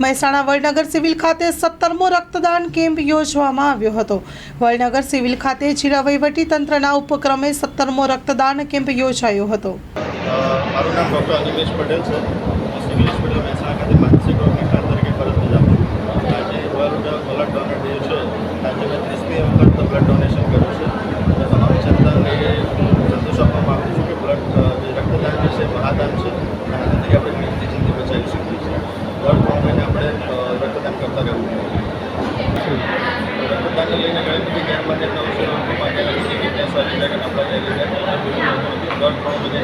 Mehsana Vadnagar civil ખાતે સત્તરમો રક્તદાન camp યોજવામાં આવ્યો હતો. વડનગર સિવિલ ખાતે જિલ્લા તંત્રના ઉપક્રમે સત્તરમો રક્તદાન કેમ્પ યોજાયો હતો. આજે વર્લ્ડ બ્લડ ડોનર ડે છે આજે ત્રીસમી વખત બ્લડ ડોનેશન કર્યું છે તો તમામ જનતાને સંદેશો આપવા માગું છું કે બ્લડ અ, જે રક્તદાન જે છે મહાદાન છે અને આનાથી આપણે ઘણી બધી જિંદગી બચાવી શકીએ છીએ દર ત્રણ મહિને આપણે રક્તદાન કરતા રહેવું. રક્તદાનને લઈને ઘણી બધી કે નંબર દર ત્રણ મહિને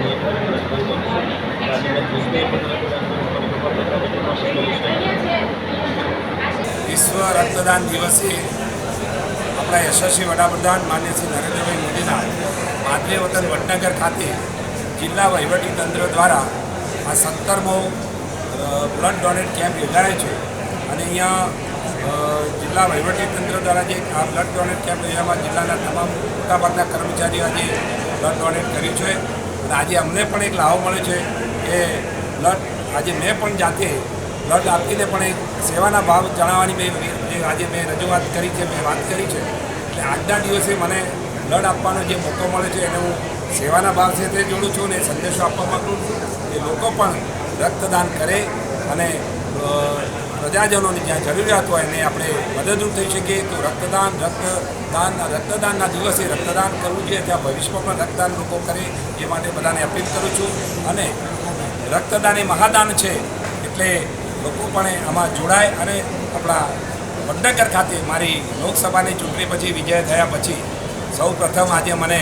વિશ્વ રક્તદાન દિવસે આપણા યશસ્વી વડાપ્રધાન માન્ય શ્રી નરેન્દ્રભાઈ મોદીના માદરે વતન વડનગર ખાતે જિલ્લા વહીવટી તંત્ર દ્વારા આ સત્તરમો બ્લડ ડોનેટ કેમ્પ યોજાયો છે. અને અહીંયા જિલ્લા વહીવટી તંત્ર દ્વારા જે આ બ્લડ ડોનેટ કેમ્પ યોજવામાં જિલ્લાના તમામ મોટાભાગના કર્મચારીઓ આજે બ્લડ ડોનેટ કર્યું છે. અને આજે અમને પણ એક લાભ મળ્યો છે કે બ્લડ આજે મેં પણ જાતે બ્લડ આપીને પણ એક સેવાના ભાવ જણાવવાની મેં આજે મેં રજૂઆત કરી છે, મેં વાત કરી છે. એટલે આજના દિવસે મને બ્લડ આપવાનો જે મોકો મળે છે, એને હું સેવાના ભાવ તે જોડું છું અને સંદેશો આપવા માગું છું. કે લોકો પણ રક્તદાન કરે અને પ્રજાજનોની જ્યાં જરૂરિયાત હોય એને આપણે મદદરૂપ થઈ શકીએ. તો રક્તદાન રક્તદાન, રક્તદાનના દિવસે રક્તદાન કરવું જોઈએ. ત્યાં ભવિષ્યમાં પણ રક્તદાન લોકો કરે એ માટે બધાને અપીલ કરું છું. અને રક્તદાન એ મહાદાન છે એટલે લોકો પણ આમાં જોડાય અને આપણા વડનગર ખાતે મારી લોકસભાની ચૂંટણી પછી વિજય થયા પછી સૌ પ્રથમ આજે મને